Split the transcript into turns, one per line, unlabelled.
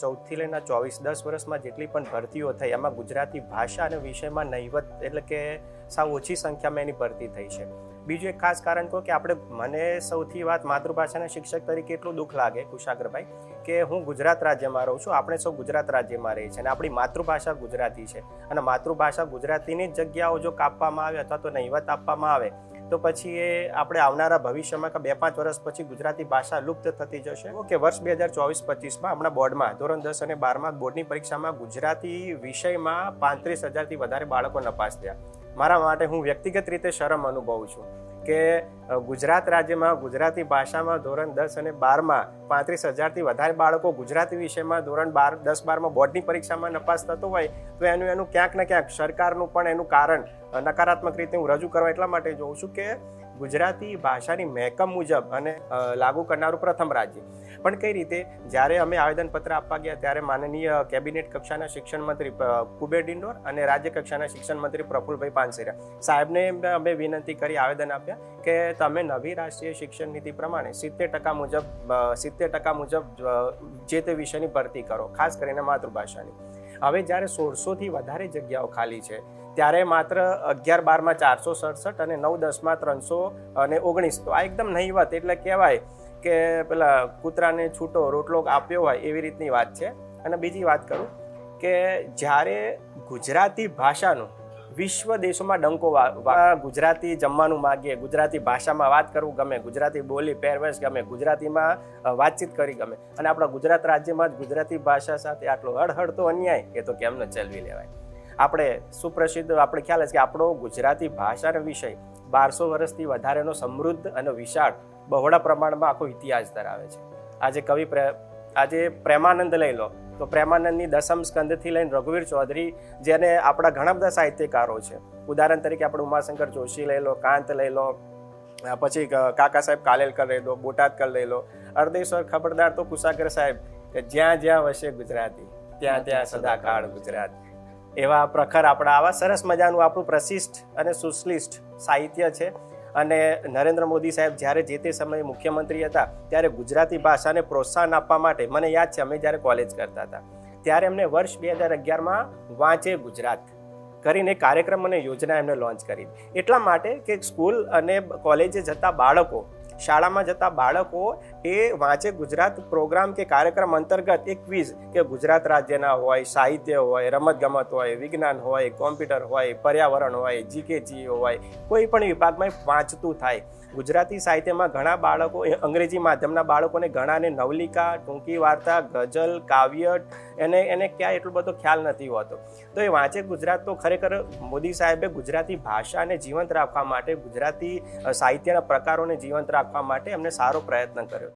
ચૌદથી લઈને ચોવીસ, દસ વર્ષમાં જેટલી પણ ભરતીઓ થઈ એમાં ગુજરાતી ભાષા અને વિષયમાં નહીવત એટલે કે સાવ ઓછી સંખ્યામાં એની ભરતી થઈ છે. બીજું એક ખાસ કારણ કહો કે આપણે, મને સૌથી વાત માતૃભાષાના શિક્ષક તરીકે એટલું દુઃખ લાગે, કુશાગરભાઈ, કે હું ગુજરાત રાજ્યમાં રહું છું, આપણે સૌ ગુજરાત રાજ્યમાં રહીએ છીએ અને આપણી માતૃભાષા ગુજરાતી છે. અને માતૃભાષા ગુજરાતીની જ જગ્યાઓ જો કાપવામાં આવે અથવા તો નહીવત આપવામાં આવે તો પછી એ આપણે આવનારા ભવિષ્યમાં કે બે પાંચ વર્ષ પછી ગુજરાતી ભાષા લુપ્ત થતી જશે. કે વર્ષ બે હજાર ચોવીસ પચીસમાં હમણાં બોર્ડમાં, ધોરણ દસ અને બારમાં બોર્ડની પરીક્ષામાં ગુજરાતી વિષયમાં પાંત્રીસ હજારથી વધારે બાળકો નપાસ થયા. મારા માટે હું વ્યક્તિગત રીતે શરમ અનુભવું છું. કે ગુજરાત રાજ્યમાં, ગુજરાતી ભાષામાં ધોરણ દસ અને બારમાં પાંત્રીસ હજારથી વધારે બાળકો ગુજરાતી વિષયમાં ધોરણ બાર, દસ બારમાં બોર્ડની પરીક્ષામાં નપાસ થતો હોય, તો એનું એનું ક્યાંક ને ક્યાંક સરકારનું પણ એનું કારણ નકારાત્મક રીતે હું રજૂ કરવા એટલા માટે જોઉં છું કે ગુજરાતી ભાષાની મહેકમ મુજબ અને લાગુ કરનારું પ્રથમ રાજ્ય. પણ કઈ રીતે? જ્યારે અમે આવેદનપત્ર આપવા ગયા ત્યારે માનનીય કેબિનેટ કક્ષાના શિક્ષણ મંત્રી કુબેર ડિંડોર અને રાજ્ય કક્ષાના શિક્ષણ મંત્રી પ્રફુલભાઈ પાનસેરા સાહેબને અમે વિનંતી કરી આવેદન આપ્યા કે તમે નવી રાષ્ટ્રીય શિક્ષણ નીતિ પ્રમાણે સિત્તેર ટકા મુજબ સિત્તેર ટકા મુજબ જે તે વિષયની ભરતી કરો, ખાસ કરીને માતૃભાષાની. હવે જ્યારે સોળસોથી વધારે જગ્યાઓ ખાલી છે ત્યારે માત્ર અગિયાર બારમાં ચારસો સડસઠ અને નવ દસમાં ત્રણસો અને ઓગણીસ. તો આ એકદમ નહીવત એટલે કહેવાય કે પેલા કૂતરાને છૂટો, રોટલો આપ્યો હોય એવી રીતની વાત છે. અને બીજી વાત કરું કે જ્યારે ગુજરાતી ભાષાનું વિશ્વ દેશોમાં ડંકો ગુજરાતી જમવાનું માગીએ, ગુજરાતી ભાષામાં વાત કરવું ગમે, ગુજરાતી બોલી પહેરવેશ ગમે, ગુજરાતીમાં વાતચીત કરી ગમે, અને આપણા ગુજરાત રાજ્યમાં જ ગુજરાતી ભાષા સાથે આટલો હળહળતો અન્યાય, એ તો કેમ ન ચલવી લેવાય? આપણે સુપ્રસિદ્ધ, આપણે ખ્યાલ છે કે આપણો ગુજરાતી ભાષાનો વિષય બારસો વર્ષથી વધારેનો સમૃદ્ધ અને વિશાળ બહોળા પ્રમાણમાં આખો ઇતિહાસ ધરાવે છે. આજે કવિ પ્રે, આજે પ્રેમાનંદ લઈ લો. તો પ્રેમાનંદની દસમ સ્કંદથી લઈને રઘુવીર ચૌધરી જેને આપણા ઘણા બધા સાહિત્યકારો છે. ઉદાહરણ તરીકે આપણે ઉમાશંકર જોશી લઈ લો, કાંત લઈ લો પછી કાકા સાહેબ કાલેલકર લઈ લો, બોટાદકર લઈ લો અર્ધેશ્વર ખબરદાર તો કુશાગર સાહેબ, કે જ્યાં જ્યાં વસે ગુજરાતી, ત્યાં ત્યાં સદાકાળ ગુજરાત. એવા પ્રખર આપણા આવા સરસ મજાનું આપણું પ્રશિષ્ટ અને સુશ્લિષ્ટ સાહિત્ય છે. અને નરેન્દ્ર મોદી સાહેબ જ્યારે જે તે સમયે મુખ્યમંત્રી હતા, ત્યારે ગુજરાતી ભાષાને પ્રોત્સાહન આપવા માટે મને યાદ છે, અમે જ્યારે કોલેજ કરતા હતા, ત્યારે એમને વર્ષ બે હજાર અગિયારમાં વાંચે ગુજરાત કરીને કાર્યક્રમ અને યોજના એમને લોન્ચ કરી. એટલા માટે કે સ્કૂલ અને કોલેજે જતા બાળકો, શાળામાં જતા બાળકો એ વાંચે ગુજરાત પ્રોગ્રામ કે કાર્યક્રમ અંતર્ગત એક ક્વિઝ કે ગુજરાત રાજ્યના હોય, સાહિત્ય હોય, રમતગમત હોય, વિજ્ઞાન હોય, કોમ્પ્યુટર હોય, પર્યાવરણ હોય જીકે જી હોય, કોઈ પણ વિભાગમાં વાંચતું થાય. ગુજરાતી સાહિત્યમાં ઘણા બાળકો અંગ્રેજી માધ્યમના બાળકોને ઘણાને નવલિકા, ટૂંકી વાર્તા, ગઝલ, કાવ્ય એને એને ક્યાં એટલો બધો ખ્યાલ નથી હોતો. તો એ વાંચે ગુજરાત તો ખરેખર મોદી સાહેબે ગુજરાતી ભાષાને જીવંત રાખવા માટે ગુજરાતી સાહિત્યના પ્રકારોને જીવંત રાખવા માટે એમને સારો પ્રયત્ન કર્યો.